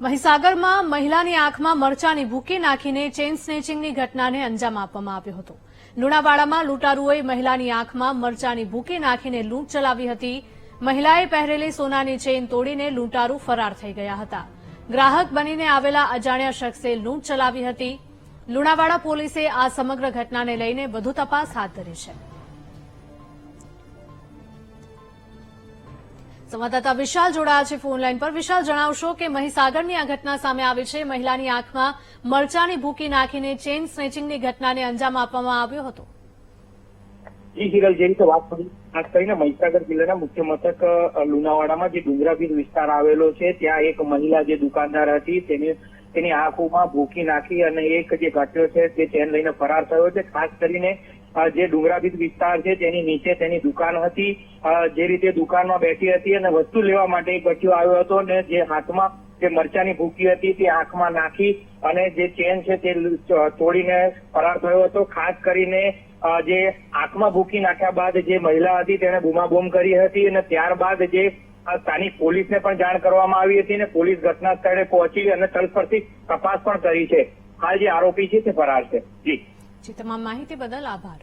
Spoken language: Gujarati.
મહીસાગરમાં મહિલાની આંખમાં મરચાની ભૂકી નાખીને ચેઇન સ્નેચિંગની ઘટનાને અંજામ આપવામાં આવ્યો હતો. લુણાવાડામાં લૂંટારૂઓએ મહિલાની આંખમાં મરચાની ભૂકી નાખીને લૂંટ ચલાવી હતી. મહિલાએ પહેરેલી સોનાની ચેઇન તોડીને લૂંટારૂ ફરાર થઈ ગયા હતા. ગ્રાહક બનીને આવેલા અજાણ્યા શખ્સે લૂંટ ચલાવી હતી. લુણાવાડા પોલીસે આ સમગ્ર ઘટનાને લઈને વધુ તપાસ હાથ ધરી છે. સંવાદદાતા વિશાલ જોડાયા છે ફોન લાઈન પર. વિશાલ, જણાવશો કે મહીસાગરની આ ઘટના સામે આવી છે. મહિલાની આંખમાં મરચાની ભૂકી નાખીને ચેઇન સ્નેચિંગની ઘટનાને અંજામ આપવામાં આવ્યો હતો. જી, હિરલ જે તો વાત કરી, ખાસ કરીને મહીસાગર જિલ્લાના મુખ્ય મથક લુણાવાડામાં જે ડુંગરાભીર વિસ્તાર આવેલો છે, ત્યાં એક મહિલા જે દુકાનદાર હતી, તેની તેની આંખોમાં ભૂકી નાખી અને એક જે ઘટ્યો છે, તે ચેન લઈને ફરાર થયો છે. ખાસ કરીને જે ડુંગરાભીર વિસ્તાર છે, તેની નીચે તેની દુકાન હતી. જે રીતે દુકાનમાં બેઠી હતી અને વસ્તુ લેવા માટે એક આવ્યો હતો અને જે હાથમાં જે મરચાની ભૂકી હતી તે આંખમાં નાખી અને જે ચેન છે તે તોડીને ફરાર થયો હતો. ખાસ કરીને જે આંખમાં ભૂકી નાખ્યા બાદ જે મહિલા હતી તેને બૂમાબૂમ કરી હતી અને ત્યારબાદ જે સ્થાનિક પોલીસને પણ જાણ કરવામાં આવી હતી અને પોલીસ ઘટના સ્થળે પહોંચી અને તલફરથી તપાસ પણ કરી છે. હાલ જે આરોપી છે તે ફરાર છે. જી. જે તમામ માહિતી બદલ આભાર.